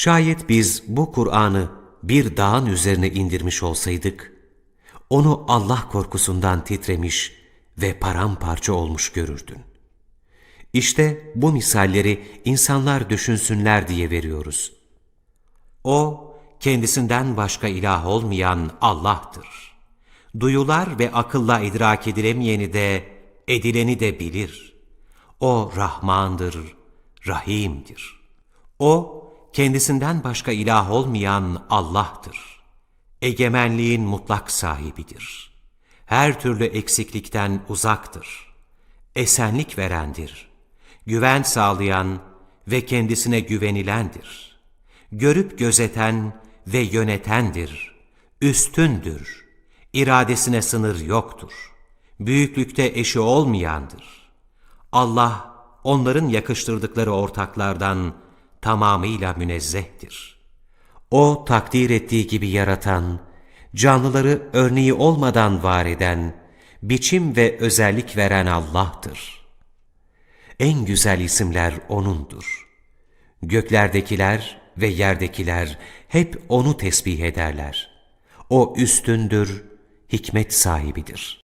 Şayet biz bu Kur'an'ı bir dağın üzerine indirmiş olsaydık, onu Allah korkusundan titremiş ve paramparça olmuş görürdün. İşte bu misalleri insanlar düşünsünler diye veriyoruz. O, kendisinden başka ilah olmayan Allah'tır. Duyular ve akılla idrak edilemeyeni de, edileni de bilir. O Rahmandır, Rahim'dir. O, kendisinden başka ilah olmayan Allah'tır. Egemenliğin mutlak sahibidir. Her türlü eksiklikten uzaktır. Esenlik verendir. Güven sağlayan ve kendisine güvenilendir. Görüp gözeten ve yönetendir. Üstündür. İradesine sınır yoktur. Büyüklükte eşi olmayandır. Allah onların yakıştırdıkları ortaklardan tamamıyla münezzehtir. O takdir ettiği gibi yaratan, canlıları örneği olmadan var eden, biçim ve özellik veren Allah'tır. En güzel isimler O'nundur. Göklerdekiler ve yerdekiler hep O'nu tesbih ederler. O üstündür, hikmet sahibidir.